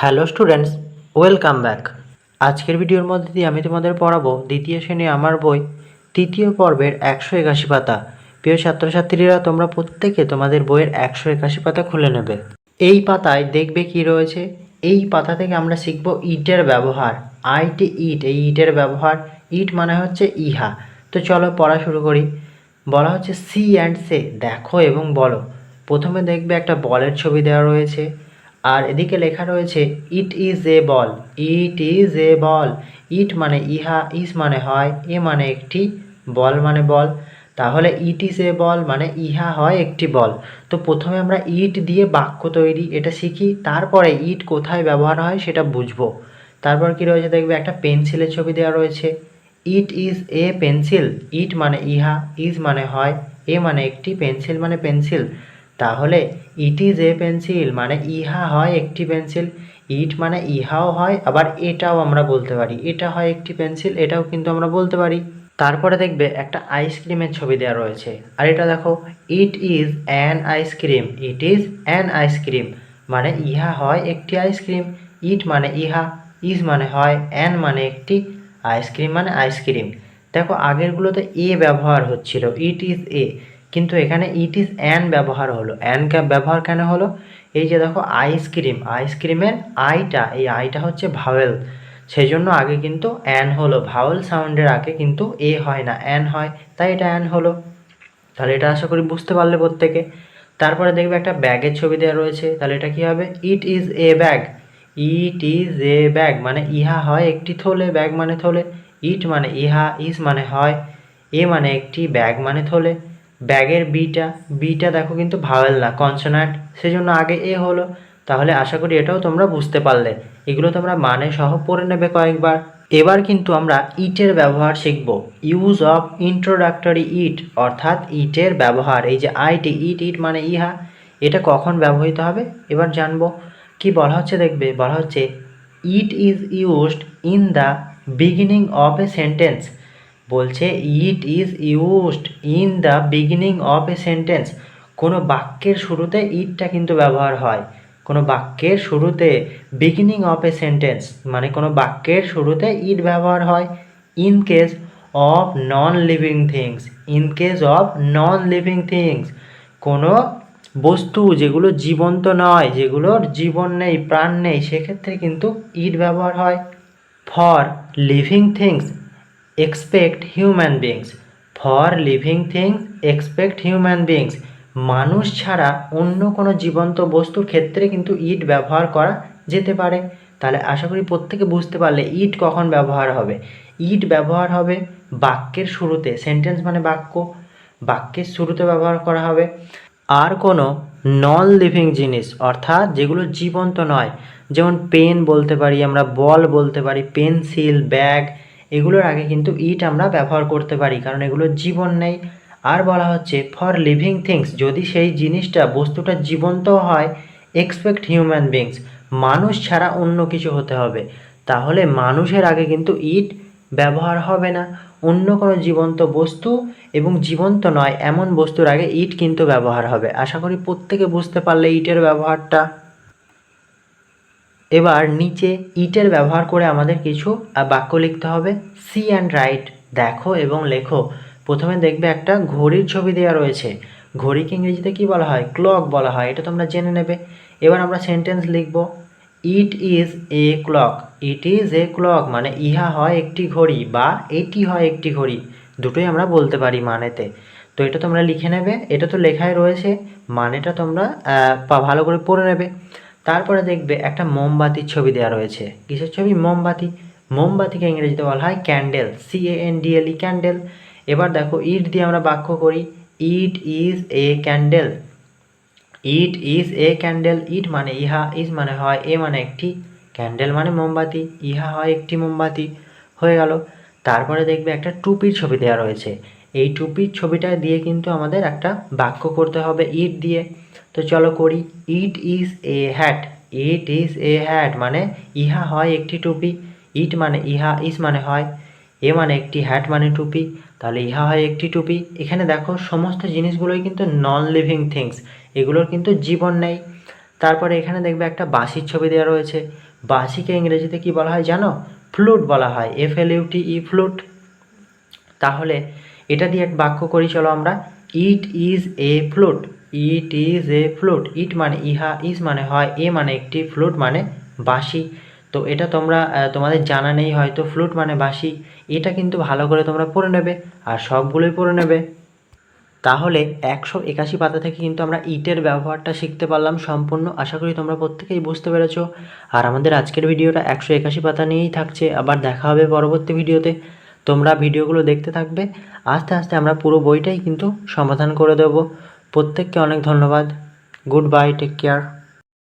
Hello students welcome back আজকের ভিডিওর মধ্যে দিয়ে আমি তোমাদের পড়াবো দ্বিতীয় শ্রেণি আমার বই, তৃতীয় পর্বের একশো একাশি পাতা। প্রিয় ছাত্রছাত্রীরা, তোমরা প্রত্যেকে তোমাদের বইয়ের একশো একাশি পাতা খুলে নেবে। এই পাতায় দেখবে কি রয়েছে? এই পাতা থেকে আমরা শিখব ইটের ব্যবহার। আইটি ইট, এই ইটের ব্যবহার। ইট মানে হচ্ছে ইহা। তো চলো পড়া শুরু করি। বলা হচ্ছে সি অ্যান্ড সে। দেখো এবং বলো। প্রথমে দেখবে একটা বলের ছবি দেওয়া রয়েছে। আর এদিকে লেখা রয়েছে ইট is A ball it is এ বল ইট মানে ইহা ইজ মানে হয়, এ মানে একটি বল মানে বল। তাহলে ইট ইজ এ বল মানে ইহা হয় একটি বল। তো প্রথমে আমরা ইট দিয়ে বাক্য তৈরি, এটা শিখি, তারপরে ইট কোথায় ব্যবহার হয় সেটা বুঝব। তারপর কি রয়েছে দেখবে, একটা পেন্সিলের ছবি দেওয়া রয়েছে। ইট ইজ এ পেন্সিল ইট মানে ইহা ইজ মানে হয়, এ মানে একটি পেন্সিল মানে পেন্সিল। তাহলে ইট ইজ এ পেন্সিল মানে ইহা হয় একটি পেন্সিল ইট মানে ইহাও হয়, আবার এটাও আমরা বলতে পারি। এটা হয় একটি পেন্সিল এটাও কিন্তু আমরা বলতে পারি। তারপরে দেখবে একটা আইসক্রিমের ছবি দেওয়া রয়েছে। আর এটা দেখো it is an ice cream it is an ice cream মানে ইহা হয় একটি আইসক্রিম ইট মানে ইহা ইজ মানে হয় অ্যান মানে একটি আইসক্রিম মানে আইসক্রিম দেখো আগেরগুলোতে এ ব্যবহার হচ্ছিল ইট ইজ এ কিন্তু এখানে ইট ইজ অ্যান ব্যবহার হলো। অ্যান ব্যবহার কেন হলো? এই যে দেখো আইসক্রিম আইসক্রিমের আইটা এই আইটা হচ্ছে ভাওয়েল সেই জন্য আগে কিন্তু অ্যান হলো। ভাওয়েল সাউন্ডের আগে কিন্তু এ হয় না অ্যান হয়। তাই এটা অ্যান হলো। তাহলে এটা আশা করি বুঝতে পারলে প্রত্যেকে। তারপরে দেখবে একটা ব্যাগের ছবি দেওয়া রয়েছে। তাহলে এটা কি হবে? It is a bag it is a bag মানে ইহা হয় একটি থলে। ব্যাগ মানে থলে। ইট মানে ইহা ইজ মানে হয়। এ মানে একটি ব্যাগ মানে থলে। ব্যাগের বিটা বিটা দেখো কিন্তু ভাওয়েল না কনসোনান্ট সেজন্য আগে এ হলো, তাহলে আশা করি এটাও তোমরা বুঝতে পারলে। এগুলো তোমরা মানে সহ পড়ে নেবে কয়েকবার। এবার কিন্তু আমরা ইটের ব্যবহার শিখব। ইউজ অফ ইন্ট্রোডাক্টরি ইট অর্থাৎ ইটের ব্যবহার। এই যে আইটি, ইট ইট মানে ইহা, এটা কখন ব্যবহৃত হবে? এবার জানব। কি বলা হচ্ছে দেখবে? বলা হচ্ছে it is used in the beginning of a sentence বলছে it is used in the beginning of a sentence কোনো বাক্যের শুরুতে ইটটা কিন্তু ব্যবহার হয়। কোনো বাক্যের শুরুতে বিগিনিং অফ এ সেন্টেন্স মানে কোনো বাক্যের শুরুতে ইট ব্যবহার হয়। In case of non living things in case of non living things কোনো বস্তু যেগুলো জীবন্ত নয়, যেগুলোর জীবন নেই, প্রাণ নেই, সেক্ষেত্রে কিন্তু ইট ব্যবহার হয়। For living things expect human beings for living things expect human beings মানুষ ছাড়া অন্য কোনো জীবন্ত বস্তুর ক্ষেত্রে কিন্তু ইট ব্যবহার করা যেতে পারে। তাহলে আশা করি প্রত্যেকে বুঝতে পারলে ইট কখন ব্যবহার হবে। ইট ব্যবহার হবে বাক্যের শুরুতে সেন্টেন্স মানে বাক্য। বাক্যের শুরুতে ব্যবহার করা হবে। আর কোনো নন লিভিং জিনিস, অর্থাৎ যেগুলো জীবন্ত নয়, যেমন পেন বলতে পারি আমরা, বল বলতে পারি, পেন্সিল, ব্যাগ এগুলোর আগে কিন্তু ইট আমরা ব্যবহার করতে পারি, কারণ এগুলো জীবন নেই। আর বলা হচ্ছে ফর লিভিং থিংস যদি সেই জিনিসটা, বস্তুটা জীবন্ত হয় এক্সপেক্ট হিউম্যান বিংস মানুষ ছাড়া অন্য কিছু হতে হবে। তাহলে মানুষের আগে কিন্তু ইট ব্যবহার হবে না। অন্য কোনো জীবন্ত বস্তু এবং জীবন্ত নয়, এমন বস্তুর আগে ইট কিন্তু ব্যবহার হবে। আশা করি প্রত্যেকে বুঝতে পারলে ইটের ব্যবহারটা। এবার নিচে ইটের ব্যবহার করে আমাদের কিছু বাক্য লিখতে হবে। সি অ্যান্ড রাইট, দেখো এবং লেখো। প্রথমে দেখবে একটা ঘড়ির ছবি দেওয়া রয়েছে। ঘড়িকে ইংরেজিতে কি বলা হয়? ক্লক বলা হয়, এটা তোমরা জেনে নেবে। এবার আমরা সেন্টেন্স লিখব। It is a clock. It is a clock মানে ইহা হয় একটি ঘড়ি বা এটি হয় একটি ঘড়ি। দুটোই আমরা বলতে পারি মানেতে। তো এটা তোমরা লিখে নেবে। এটা তো লেখায় রয়েছে। মানেটা তোমরা ভালো করে পড়ে নেবে। তারপরে দেখবে একটা মোমবাতির ছবি দেওয়া রয়েছে। কিসের ছবি? মোমবাতি। মোমবাতিকে ইংরেজিতে বলা হয় candle C A N D L E candle এবার দেখো, ইট দিয়ে আমরা বাক্য করি। It is a candle. It is a candle. It মানে ইহা, ইজ মানে হয় এ মানে একটি ক্যান্ডেল মানে মোমবাতি। ইহা হয় একটি মোমবাতি। হয়ে গেল। তারপরে দেখবে একটা টুপির ছবি দেওয়া রয়েছে। এই টুপির ছবিটা দিয়ে কিন্তু আমাদের একটা বাক্য করতে হবে, ইট দিয়ে। তো চলো করি, it is a hat, it is a hat মানে ইহা হয় একটি টুপি, ইট মানে ইহা ইজ মানে হয়, এ মানে একটি হ্যাট মানে টুপি, তাহলে ইহা হয় একটি টুপি। এখানে দেখো সমস্ত জিনিসগুলোই কিন্তু নন লিভিং থিংস এগুলোর কিন্তু জীবন নেই। তারপরে এখানে দেখবে একটা বাঁশির ছবি দেওয়া রয়েছে, বাঁশিকে ইংরেজিতে কি বলা হয় জানো? ফ্লুট বলা হয় F L U T E flute. তাহলে এটা দিয়ে এক বাক্য করি, চলো আমরা। It is a flute it is a flute it মানে ইহা ইজ মানে হয়, এ মানে একটি ফ্লুট মানে বাসি তো এটা তোমরা তোমাদের জানা নেই, হয়তো ফ্লুট মানে বাসি এটা কিন্তু ভালো করে তোমরা পড়ে নেবে, আর সবগুলোই পড়ে নেবে। তাহলে একশো একাশি পাতা থেকে কিন্তু আমরা ইটের ব্যবহারটা শিখতে পারলাম সম্পূর্ণ। আশা করি তোমরা প্রত্যেকেই বুঝতে পেরেছ। আর আমাদের আজকের ভিডিওটা একশো একাশি পাতা নিয়েই থাকছে। আবার দেখা হবে পরবর্তী ভিডিওতে। তোমরা ভিডিওগুলো দেখতে থাকবে। আস্তে আস্তে আমরা পুরো বইটাই কিন্তু সমাধান করে দেব। প্রত্যেককে অনেক ধন্যবাদ। Goodbye, take care.